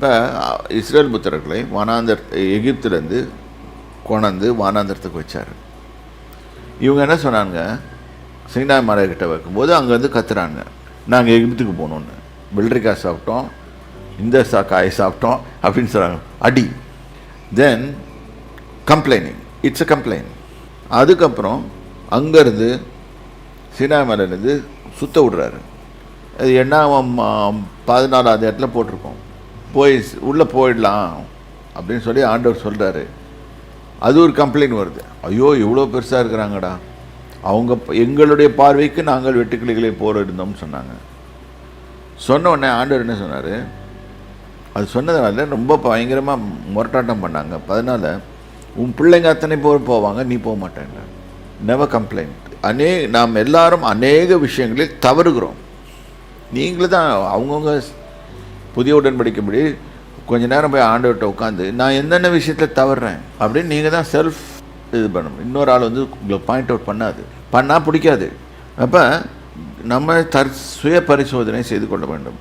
இப்போ இஸ்ரேல் புத்திரர்களை வனாந்தர் எகிப்திலேருந்து கொண்டாந்து வானாந்தரத்துக்கு வச்சார். இவங்க என்ன சொன்னாங்க? சீனா மலைக்கிட்ட வைக்கும்போது அங்கேருந்து கத்துறாங்க. நாங்கள் எகிப்துக்கு போகணுன்னு வெள்ளரிக்காய் சாப்பிட்டோம். இந்த சா காய் சாப்பிட்டோம். அப்படின்னு சொல்கிறாங்க அடி. Then complaining it's a complaint அதுக்கப்புறம் அங்கேருந்து சீனா மலையிலேருந்து சுத்த விடுறாரு. அது என்ன பதினாலாவது இடத்துல போட்டிருக்கோம். போய் உள்ளே போயிடலாம் அப்படின்னு சொல்லி ஆண்டவர் சொல்கிறாரு அது ஒரு கம்ப்ளைண்ட் வருது. ஐயோ இவ்வளோ பெருசாக இருக்கிறாங்கடா. அவங்க எங்களுடைய பார்வைக்கு நாங்கள் வெட்டுக்கிளிகளை போர் இருந்தோம்னு சொன்னாங்க. சொன்ன உடனே ஆண்டவர் என்ன சொன்னார்? அது சொன்னதுனால ரொம்ப பயங்கரமாக முரட்டாட்டம் பண்ணாங்க. அதனால் உன் பிள்ளைங்க அத்தனை பேர் போவாங்க நீ போக மாட்டேங்க நெவர் கம்ப்ளைண்ட் அநே நாம் எல்லாரும் அநேக விஷயங்களில் தவறுகிறோம். நீங்களும் தான் அவங்கவுங்க புதிய உடன்படிக்கும்படி கொஞ்ச நேரம் போய் ஆண்டவர்கிட்ட உட்காந்து நான் என்னென்ன விஷயத்தில் தவறுறேன் அப்படின்னு நீங்கள் தான் செல்ஃப் இது பண்ணணும். இன்னொரு ஆள் வந்து உங்களுக்கு பாயிண்ட் அவுட் பண்ணாது. பண்ணால் பிடிக்காது. அப்போ நம்ம தற் சுய பரிசோதனை செய்து கொள்ள வேண்டும்.